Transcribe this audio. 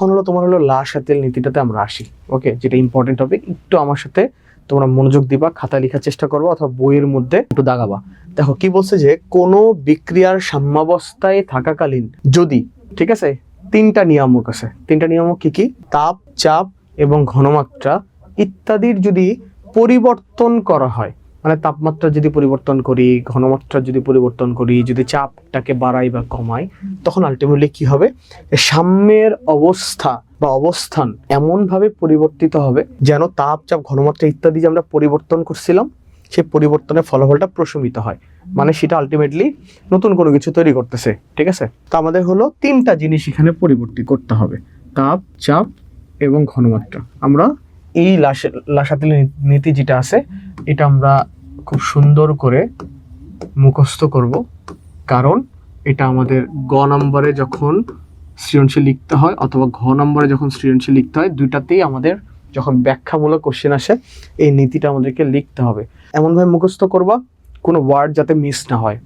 এখন হলো তোমার হলো লা সাথে নীতিটাতে আমরা আসি ওকে যেটা ইম্পর্টেন্ট টপিক একটু আমার সাথে তোমরা মনোযোগ দিবা, খাতায় লেখার চেষ্টা করব অথবা বইয়ের মধ্যে একটু দাগাবা। দেখো, কি বলছে যে কোনো বিক্রিয়ার সাম্যাবস্থায় থাকাকালীন যদি, ঠিক আছে? তিনটা নিয়ামক আছে। তিনটা নিয়ামক কি কি? তাপ, চাপ এবং ঘনমাত্রা ইত্যাদির যদি পরিবর্তন করা হয় মানে তাপমাত্রা যদি পরিবর্তন করি, ঘনমাত্রা যদি পরিবর্তন করি, যদি চাপটাকে বাড়াই বা কমাই, তখন আলটিমেটলি কি হবে? সাম্যের অবস্থা বা অবস্থান এমনভাবে পরিবর্তিত হবে যেন তাপ, চাপ, ঘনমাত্রা ইত্যাদি যে আমরা পরিবর্তন করছিলাম, সেই পরিবর্তনের ফলাফলটা প্রশমিত হয়। মানে সেটা আলটিমেটলি নতুন কোনো কিছু তৈরি করতেছে, ঠিক আছে? তো আমাদের হলো তিনটা জিনিস এখানে পরিবর্তিত করতে হবে। তাপ, চাপ এবং ঘনমাত্রা। আমরা এই লাসাতিল নীতি যেটা আছে এটা আমরা খুব সুন্দর করে মুখস্থ করব। কারণ এটা আমাদের গ নম্বরে যখন সৃজনশীল লিখতে হয় অথবা ঘ নম্বরে যখন সৃজনশীল লিখতে হয়, দুইটাতেই আমাদের যখন ব্যাখ্যামূলক কোশ্চেন আসে, এই নীতিটা আমাদেরকে লিখতে হবে। এমনভাবে মুখস্থ করবা, কোনো ওয়ার্ড যাতে মিস না হয়।